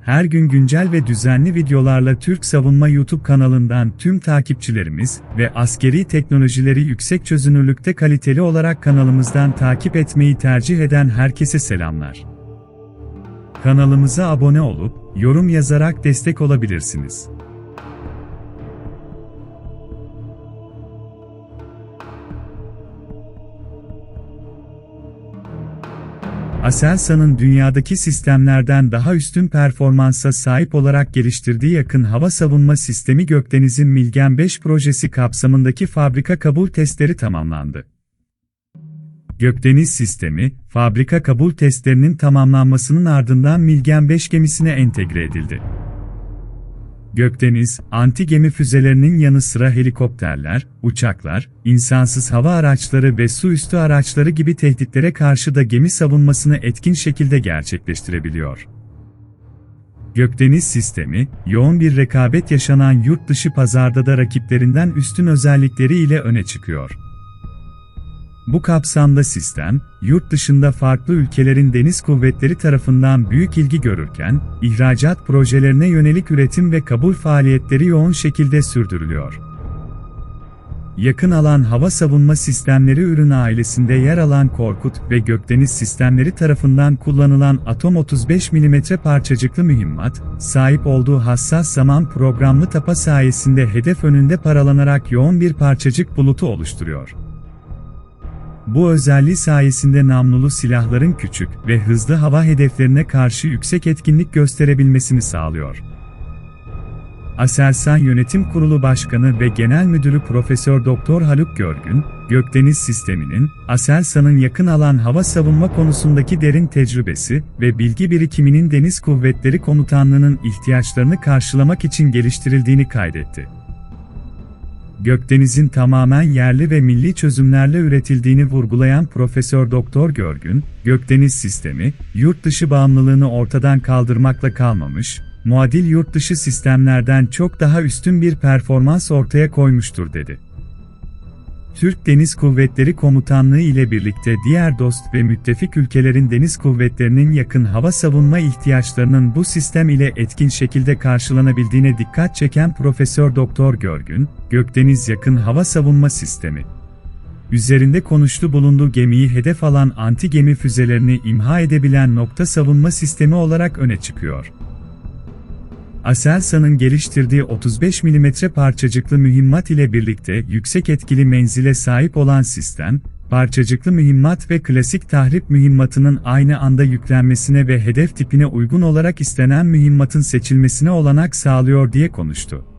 Her gün güncel ve düzenli videolarla Türk Savunma YouTube kanalından tüm takipçilerimiz ve askeri teknolojileri yüksek çözünürlükte kaliteli olarak kanalımızdan takip etmeyi tercih eden herkese selamlar. Kanalımıza abone olup, yorum yazarak destek olabilirsiniz. Aselsan'ın dünyadaki sistemlerden daha üstün performansa sahip olarak geliştirdiği yakın hava savunma sistemi Gökdeniz'in Milgen 5 projesi kapsamındaki fabrika kabul testleri tamamlandı. Gökdeniz sistemi, fabrika kabul testlerinin tamamlanmasının ardından Milgen 5 gemisine entegre edildi. Gökdeniz, anti-gemi füzelerinin yanı sıra helikopterler, uçaklar, insansız hava araçları ve su üstü araçları gibi tehditlere karşı da gemi savunmasını etkin şekilde gerçekleştirebiliyor. Gökdeniz sistemi, yoğun bir rekabet yaşanan yurt dışı pazarda da rakiplerinden üstün özellikleri ile öne çıkıyor. Bu kapsamda sistem, yurt dışında farklı ülkelerin deniz kuvvetleri tarafından büyük ilgi görürken, ihracat projelerine yönelik üretim ve kabul faaliyetleri yoğun şekilde sürdürülüyor. Yakın alan hava savunma sistemleri ürün ailesinde yer alan Korkut ve Gökdeniz sistemleri tarafından kullanılan Atom 35 mm parçacıklı mühimmat, sahip olduğu hassas zaman programlı tapa sayesinde hedef önünde paralanarak yoğun bir parçacık bulutu oluşturuyor. Bu özelliği sayesinde namlulu silahların küçük ve hızlı hava hedeflerine karşı yüksek etkinlik gösterebilmesini sağlıyor. Aselsan Yönetim Kurulu Başkanı ve Genel Müdürü Profesör Doktor Haluk Görgün, Gökdeniz sisteminin, Aselsan'ın yakın alan hava savunma konusundaki derin tecrübesi ve bilgi birikiminin Deniz Kuvvetleri Komutanlığı'nın ihtiyaçlarını karşılamak için geliştirildiğini kaydetti. Gökdeniz'in tamamen yerli ve milli çözümlerle üretildiğini vurgulayan Profesör Doktor Görgün, Gökdeniz sistemi, yurt dışı bağımlılığını ortadan kaldırmakla kalmamış, muadil yurt dışı sistemlerden çok daha üstün bir performans ortaya koymuştur dedi. Türk Deniz Kuvvetleri Komutanlığı ile birlikte diğer dost ve müttefik ülkelerin deniz kuvvetlerinin yakın hava savunma ihtiyaçlarının bu sistem ile etkin şekilde karşılanabildiğine dikkat çeken Profesör Doktor Görgün, Gökdeniz yakın hava savunma sistemi üzerinde konuştu bulunduğu gemiyi hedef alan anti gemi füzelerini imha edebilen nokta savunma sistemi olarak öne çıkıyor. Aselsan'ın geliştirdiği 35 mm parçacıklı mühimmat ile birlikte yüksek etkili menzile sahip olan sistem, parçacıklı mühimmat ve klasik tahrip mühimmatının aynı anda yüklenmesine ve hedef tipine uygun olarak istenen mühimmatın seçilmesine olanak sağlıyor diye konuştu.